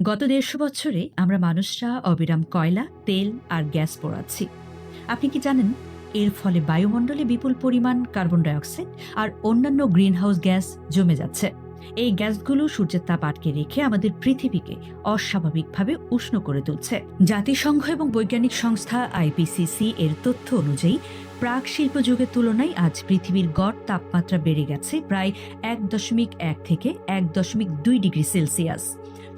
গত দেড়শো বছরে আমরা মানুষরা অবিরাম কয়লা, তেল আর গ্যাস পোড়াচ্ছি। আপনি কি জানেন, এর ফলে বায়ুমণ্ডলে বিপুল পরিমাণ কার্বন ডাইঅক্সাইড আর অন্যান্য গ্রিনহাউস গ্যাস জমে যাচ্ছে। এই গ্যাসগুলো সূর্যের তাপ আটকে রেখে আমাদের পৃথিবীকে অস্বাভাবিকভাবে উষ্ণ করে তুলছে। জাতিসংঘ এবং বৈজ্ঞানিক সংস্থা আইপিসিসি এর তথ্য অনুযায়ী, প্রাক শিল্প যুগের তুলনায় আজ পৃথিবীর গড় তাপমাত্রা বেড়ে গেছে প্রায় এক দশমিক এক থেকে এক দশমিক দুই ডিগ্রি সেলসিয়াস।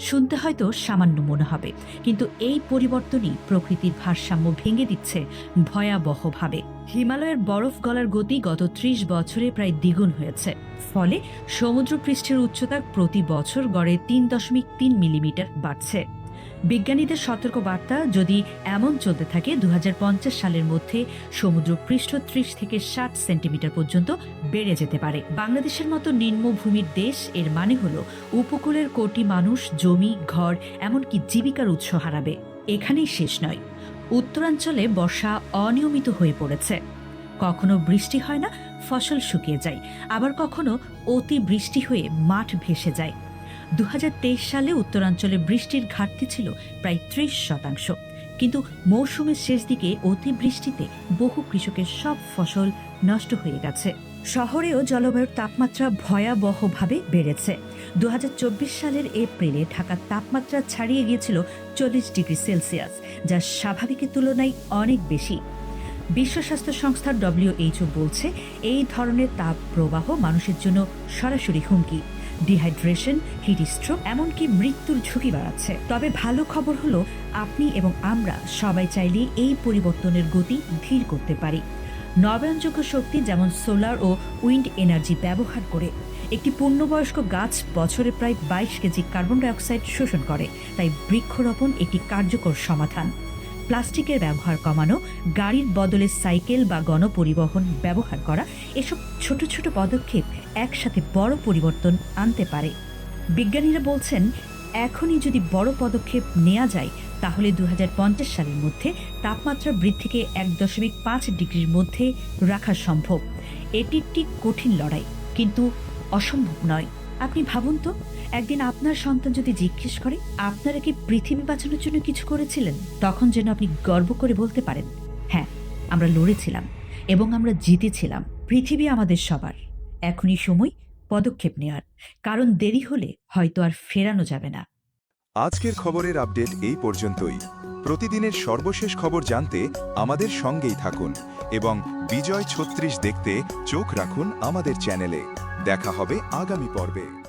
শুনতে হয়তো সামান্য মনে হবে, কিন্তু এই পরিবর্তনই প্রকৃতির ভারসাম্য ভেঙে দিচ্ছে ভয়াবহভাবে। হিমালয়ের বরফ গলার গতি গত ত্রিশ বছরে প্রায় দ্বিগুণ হয়েছে, ফলে সমুদ্রপৃষ্ঠের উচ্চতা প্রতি বছর গড়ে তিন দশমিক তিন মিলিমিটার বাড়ছে। বিজ্ঞানীদের সতর্ক বার্তা যদি এমন চলতে থাকে দু হাজার পঞ্চাশ সালের মধ্যে সমুদ্র পৃষ্ঠ ত্রিশ থেকে ষাট সেন্টিমিটার পর্যন্ত বেড়ে যেতে পারে। বাংলাদেশের মতো নিম্নভূমির দেশ এর মানে হল উপকূলের কোটি মানুষ, জমি, ঘর, এমনকি জীবিকার উৎস হারাবে। এখানেই শেষ নয়। উত্তরাঞ্চলে বর্ষা অনিয়মিত হয়ে পড়েছে। কখনো বৃষ্টি হয় না, ফসল শুকিয়ে যায়। আবার কখনো অতি বৃষ্টি হয়ে মাঠ ভেসে যায়। দু হাজার তেইশ সালে উত্তরাঞ্চলে বৃষ্টির ঘাটতি ছিল প্রায় ত্রিশ শতাংশ। কিন্তু মৌসুমের শেষ দিকে অতিবৃষ্টিতে বহু কৃষকের সব ফসল নষ্ট হয়ে গেছে। শহরেও জলবায়ুর তাপমাত্রা ভয়াবহভাবে বেড়েছে। দু হাজার চব্বিশ সালের এপ্রিলে ঢাকার তাপমাত্রা ছাড়িয়ে গিয়েছিল চল্লিশ ডিগ্রি সেলসিয়াস, যা স্বাভাবিকের তুলনায় অনেক বেশি। বিশ্ব স্বাস্থ্য সংস্থার ডব্লিউএইচও বলছে, এই ধরনের তাপ প্রবাহ মানুষের জন্য সরাসরি হুমকি। ডিহাইড্রেশন হিট স্ট্রোক এমনকি মৃত্যুর ঝুঁকি বাড়াচ্ছে। তবে ভালো খবর হলো, আপনি এবং আমরা সবাই চাইলে এই পরিবর্তনের গতি ধীর করতে পারি। নবায়নযোগ্য শক্তি যেমন সোলার ও উইন্ড এনার্জি ব্যবহার করে, একটি পূর্ণবয়স্ক গাছ বছরে প্রায় বাইশ কেজি কার্বন ডাইঅক্সাইড শোষণ করে, তাই বৃক্ষরোপণ একটি কার্যকর সমাধান। প্লাস্টিকের ব্যবহার কমানো, গাড়ির বদলে সাইকেল বা গণপরিবহন ব্যবহার করা, এসব ছোট ছোট পদক্ষেপ একসাথে বড় পরিবর্তন আনতে পারে। বিজ্ঞানীরা বলছেন, এখনই যদি বড় পদক্ষেপ নেওয়া যায়, তাহলে দু হাজার পঞ্চাশ সালের মধ্যে তাপমাত্রা বৃদ্ধিকে এক দশমিক পাঁচ ডিগ্রির মধ্যে রাখা সম্ভব। এটি একটি কঠিন লড়াই, কিন্তু অসম্ভব নয়। আপনি ভাবুন তো, একদিন আপনার সন্তান যদি জিজ্ঞেস করে, আপনারা কি পৃথিবী বাঁচানোর জন্য কিছু করেছিলেন? তখন যেন আপনি গর্ব করে বলতে পারেন হ্যাঁ আমরা লড়েছিলাম এবং আমরা জিতেছিলাম। পৃথিবী আমাদের সবার। এখনই সময় পদক্ষেপ নেওয়ার কারণ দেরি হলে হয়তো আর ফেরানো যাবে না। আজকের খবরের আপডেট এই পর্যন্তই। প্রতিদিনের সর্বশেষ খবর জানতে আমাদের সঙ্গেই থাকুন এবং বিজয় ছত্রিশ দেখতে চোখ রাখুন আমাদের চ্যানেলে। দেখা হবে আগামী পর্বে।